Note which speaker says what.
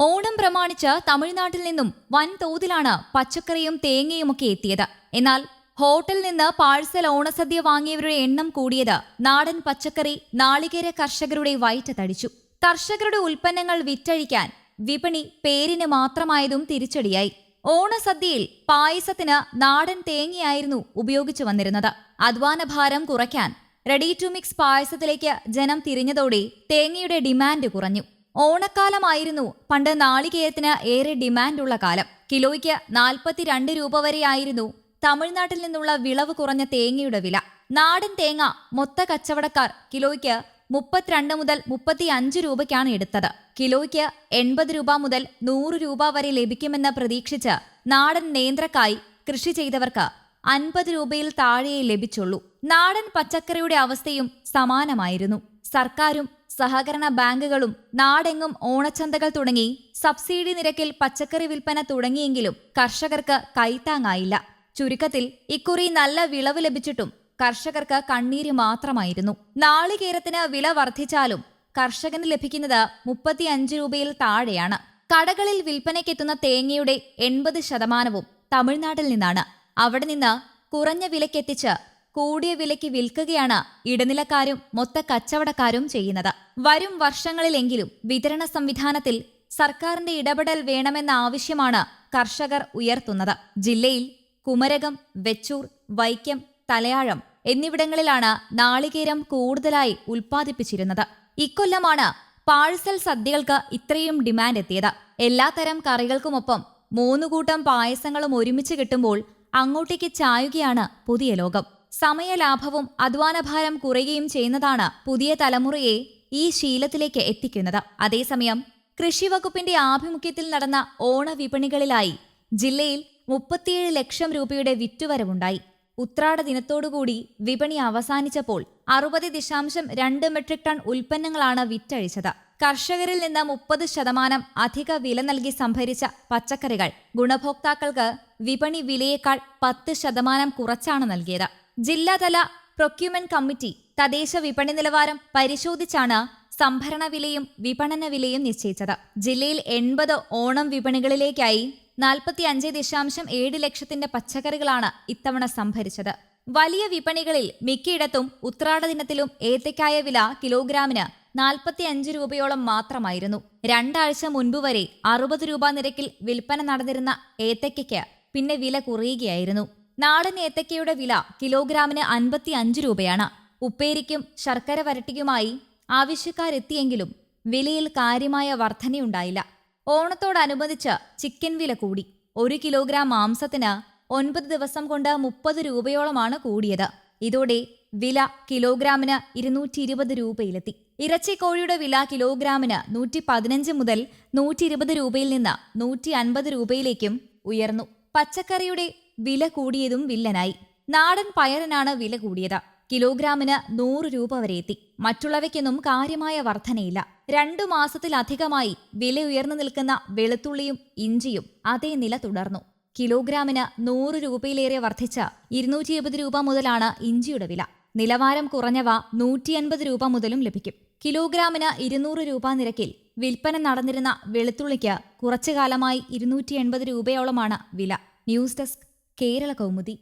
Speaker 1: ഓണം പ്രമാണിച്ച് തമിഴ്നാട്ടിൽ നിന്നും വൻതോതിലാണ് പച്ചക്കറിയും തേങ്ങയുമൊക്കെ എത്തിയത്. എന്നാൽ ഹോട്ടലിൽ നിന്ന് പാഴ്സൽ ഓണസദ്യ വാങ്ങിയവരുടെ എണ്ണം കൂടിയത് നാടൻ പച്ചക്കറി നാളികേര കർഷകരുടെ വയറ്റത്തടിച്ചു കർഷകരുടെ ഉൽപ്പന്നങ്ങൾ വിറ്റഴിക്കാൻ വിപണി പേരിന് മാത്രമായതും തിരിച്ചടിയായി. ഓണസദ്യയിൽ പായസത്തിന് നാടൻ തേങ്ങയായിരുന്നു ഉപയോഗിച്ചു വന്നിരുന്നത്. അധ്വാനഭാരം കുറയ്ക്കാൻ റെഡി ടു മിക്സ് പായസത്തിലേക്ക് ജനം തിരിഞ്ഞതോടെ തേങ്ങയുടെ ഡിമാൻഡ് കുറഞ്ഞു. ഓണക്കാലമായിരുന്നു പണ്ട് നാളികേരത്തിന് ഏറെ ഡിമാൻഡുള്ള കാലം. കിലോയ്ക്ക് നാൽപ്പത്തിരണ്ട് രൂപ വരെയായിരുന്നു തമിഴ്നാട്ടിൽ നിന്നുള്ള വിളവ് കുറഞ്ഞ തേങ്ങയുടെ വില. നാടൻ തേങ്ങ മൊത്ത കച്ചവടക്കാർ കിലോയ്ക്ക് മുപ്പത്തിരണ്ട് മുതൽ മുപ്പത്തി അഞ്ച് രൂപയ്ക്കാണ് എടുത്തത്. കിലോയ്ക്ക് എൺപത് രൂപ മുതൽ നൂറ് രൂപ വരെ ലഭിക്കുമെന്ന് പ്രതീക്ഷിച്ച് നാടൻ നേന്ത്രക്കായി കൃഷി ചെയ്തവർക്ക് അൻപത് രൂപയിൽ താഴെയേ ലഭിച്ചുള്ളൂ. നാടൻ പച്ചക്കറിയുടെ അവസ്ഥയും സമാനമായിരുന്നു. സർക്കാരും സഹകരണ ബാങ്കുകളും നാടെങ്ങും ഓണച്ചന്തകൾ തുടങ്ങി സബ്സിഡി നിരക്കിൽ പച്ചക്കറി വിൽപ്പന തുടങ്ങിയെങ്കിലും കർഷകർക്ക് കൈത്താങ്ങായില്ല. ചുരുക്കത്തിൽ ഇക്കുറി നല്ല വിളവ് ലഭിച്ചിട്ടും കർഷകർക്ക് കണ്ണീര് മാത്രമായിരുന്നു. നാളികേരത്തിന് വില വർദ്ധിച്ചാലും കർഷകന് ലഭിക്കുന്നത് മുപ്പത്തിയഞ്ച് രൂപയിൽ താഴെയാണ്. കടകളിൽ വിൽപ്പനയ്ക്കെത്തുന്ന തേങ്ങയുടെ എൺപത് ശതമാനവും തമിഴ്നാട്ടിൽ നിന്നാണ്. അവിടെ നിന്ന് കുറഞ്ഞ വിലക്കെത്തിച്ച് കൂടിയ വിലയ്ക്ക് വിൽക്കുകയാണ് ഇടനിലക്കാരും മൊത്ത കച്ചവടക്കാരും ചെയ്യുന്നത്. വരും വർഷങ്ങളിലെങ്കിലും വിതരണ സംവിധാനത്തിൽ സർക്കാരിന്റെ ഇടപെടൽ വേണമെന്ന ആവശ്യമാണ് കർഷകർ ഉയർത്തുന്നത്. ജില്ലയിൽ കുമരകം വെച്ചൂർ വൈക്കം തലയാഴം എന്നിവിടങ്ങളിലാണ് നാളികേരം കൂടുതലായി ഉൽപ്പാദിപ്പിച്ചിരുന്നത്. ഇക്കൊല്ലമാണ് പാഴ്സൽ സദ്യകൾക്ക് ഇത്രയും ഡിമാൻഡ് എത്തിയത്. എല്ലാത്തരം കറികൾക്കുമൊപ്പം മൂന്നുകൂട്ടം പായസങ്ങളും ഒരുമിച്ച് കിട്ടുമ്പോൾ അങ്ങോട്ടേക്ക് ചായുകയാണ് പുതിയ ലോകം. സമയലാഭവും അധ്വാനഭാരം കുറയുകയും ചെയ്യുന്നതാണ് പുതിയ തലമുറയെ ഈ ശീലത്തിലേക്ക് എത്തിക്കുന്നത്. അതേസമയം കൃഷിവകുപ്പിന്റെ ആഭിമുഖ്യത്തിൽ നടന്ന ഓണവിപണികളിലായി ജില്ലയിൽ മുപ്പത്തിയേഴ് ലക്ഷം രൂപയുടെ വിറ്റുവരവുണ്ടായി. ഉത്രാട ദിനത്തോടുകൂടി വിപണി അവസാനിച്ചപ്പോൾ അറുപത് ദശാംശം രണ്ട് മെട്രിക് ടൺ ഉൽപ്പന്നങ്ങളാണ് വിറ്റഴിച്ചത്. കർഷകരിൽ നിന്ന് മുപ്പത് ശതമാനം അധിക വില നൽകി സംഭരിച്ച പച്ചക്കറികൾ ഗുണഭോക്താക്കൾക്ക് വിപണി വിലയേക്കാൾ പത്ത് ശതമാനം കുറച്ചാണ് നൽകിയത്. ജില്ലാതല പ്രൊക്യൂമെന്റ് കമ്മിറ്റി തദ്ദേശ വിപണി നിലവാരം പരിശോധിച്ചാണ് സംഭരണ വിലയും വിപണന വിലയും നിശ്ചയിച്ചത്. ജില്ലയിൽ എൺപത് ഓണം വിപണികളിലേക്കായി നാൽപ്പത്തി അഞ്ച് ദശാംശം ഏഴ് ലക്ഷത്തിന്റെ പച്ചക്കറികളാണ് ഇത്തവണ സംഭരിച്ചത്. വലിയ വിപണികളിൽ മിക്കയിടത്തും ഉത്രാട ദിനത്തിലും ഏത്തക്കായ വില കിലോഗ്രാമിന് നാൽപ്പത്തി അഞ്ച് രൂപയോളം മാത്രമായിരുന്നു. രണ്ടാഴ്ച മുൻപ് വരെ അറുപത് രൂപ നിരക്കിൽ വിൽപ്പന നടന്നിരുന്ന ഏത്തയ്ക്കയ്ക്ക് പിന്നെ വില കുറയുകയായിരുന്നു. നാടൻ ഏത്തക്കയുടെ വില കിലോഗ്രാമിന് അൻപത്തി അഞ്ച് രൂപയാണ്. ഉപ്പേരിക്കും ശർക്കര വരട്ടിക്കുമായി ആവശ്യക്കാരെത്തിയെങ്കിലും വിലയിൽ കാര്യമായ വർധനയുണ്ടായില്ല. ഓണത്തോടനുബന്ധിച്ച് ചിക്കൻ വില കൂടി. ഒരു കിലോഗ്രാം മാംസത്തിന് ഒൻപത് ദിവസം കൊണ്ട് മുപ്പത് രൂപയോളമാണ് കൂടിയത്. ഇതോടെ വില കിലോഗ്രാമിന് ഇരുന്നൂറ്റി ഇരുപത് രൂപയിലെത്തി ഇറച്ചിക്കോഴിയുടെ വില കിലോഗ്രാമിന് നൂറ്റി പതിനഞ്ച് മുതൽ നൂറ്റി ഇരുപത് രൂപയിൽ നിന്ന് നൂറ്റി അൻപത് രൂപയിലേക്കും ഉയർന്നു. പച്ചക്കറിയുടെ വില കൂടിയതും വില്ലനായി. നാടൻ പയറിനാണ് വില കൂടിയത്. കിലോഗ്രാമിന് നൂറ് രൂപ വരെ എത്തി. മറ്റുള്ളവയ്ക്കൊന്നും കാര്യമായ വർധനയില്ല. രണ്ടു മാസത്തിലധികമായി വില ഉയർന്നു നിൽക്കുന്ന വെളുത്തുള്ളിയും ഇഞ്ചിയും അതേ നില തുടർന്നു. കിലോഗ്രാമിന് നൂറ് രൂപയിലേറെ വർദ്ധിച്ച ഇരുന്നൂറ്റി രൂപ മുതലാണ് ഇഞ്ചിയുടെ വില. നിലവാരം കുറഞ്ഞവ നൂറ്റി അൻപത് രൂപ മുതലും ലഭിക്കും. കിലോഗ്രാമിന് ഇരുന്നൂറ് രൂപ നിരക്കിൽ വിൽപ്പന നടന്നിരുന്ന വെളുത്തുള്ളിക്ക് കുറച്ചു കാലമായി ഇരുന്നൂറ്റി എൺപത് രൂപയോളമാണ് വില. News desk Kerala Kaumudi